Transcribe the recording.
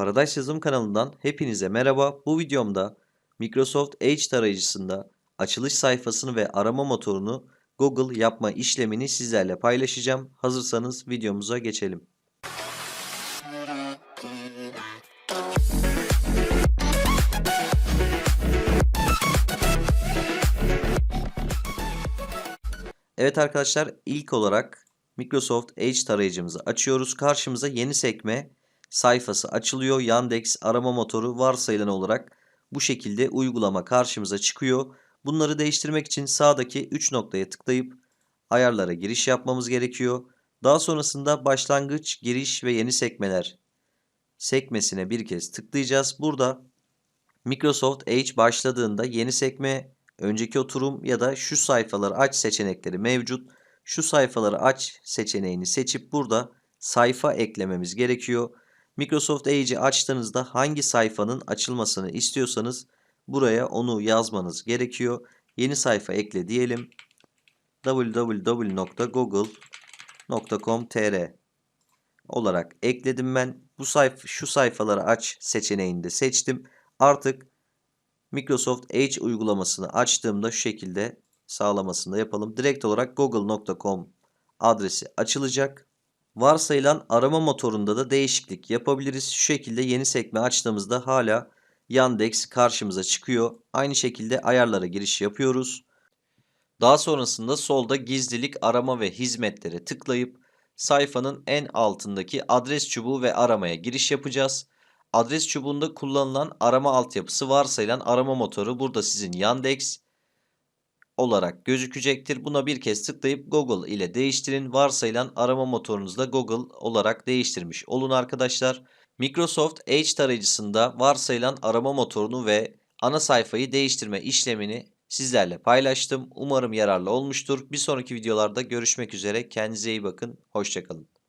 Paradise Yazılım kanalından hepinize merhaba. Bu videomda Microsoft Edge tarayıcısında açılış sayfasını ve arama motorunu Google yapma işlemini sizlerle paylaşacağım. Hazırsanız videomuza geçelim. Evet arkadaşlar ilk olarak Microsoft Edge tarayıcımızı açıyoruz. Karşımıza yeni sekme sayfası açılıyor. Yandex arama motoru varsayılan olarak bu şekilde uygulama karşımıza çıkıyor. Bunları değiştirmek için sağdaki 3 noktaya tıklayıp ayarlara giriş yapmamız gerekiyor. Daha sonrasında başlangıç, giriş ve yeni sekmeler sekmesine bir kez tıklayacağız. Burada Microsoft Edge başladığında yeni sekme, önceki oturum ya da şu sayfaları aç seçenekleri mevcut. Şu sayfaları aç seçeneğini seçip burada sayfa eklememiz gerekiyor. Microsoft Edge'i açtığınızda hangi sayfanın açılmasını istiyorsanız buraya onu yazmanız gerekiyor. Yeni sayfa ekle diyelim. www.google.com.tr olarak ekledim ben. Bu sayfa şu sayfaları aç seçeneğini de seçtim. Artık Microsoft Edge uygulamasını açtığımda şu şekilde sağlamasını da yapalım. Direkt olarak google.com adresi açılacak. Varsayılan arama motorunda da değişiklik yapabiliriz. Şu şekilde yeni sekme açtığımızda hala Yandex karşımıza çıkıyor. Aynı şekilde ayarlara giriş yapıyoruz. Daha sonrasında solda gizlilik arama ve hizmetlere tıklayıp sayfanın en altındaki adres çubuğu ve aramaya giriş yapacağız. Adres çubuğunda kullanılan arama altyapısı varsayılan arama motoru burada sizin Yandex olarak gözükecektir. Buna bir kez tıklayıp Google ile değiştirin. Varsayılan arama motorunuzda Google olarak değiştirmiş olun arkadaşlar. Microsoft Edge tarayıcısında varsayılan arama motorunu ve ana sayfayı değiştirme işlemini sizlerle paylaştım. Umarım yararlı olmuştur. Bir sonraki videolarda görüşmek üzere. Kendinize iyi bakın. Hoşçakalın.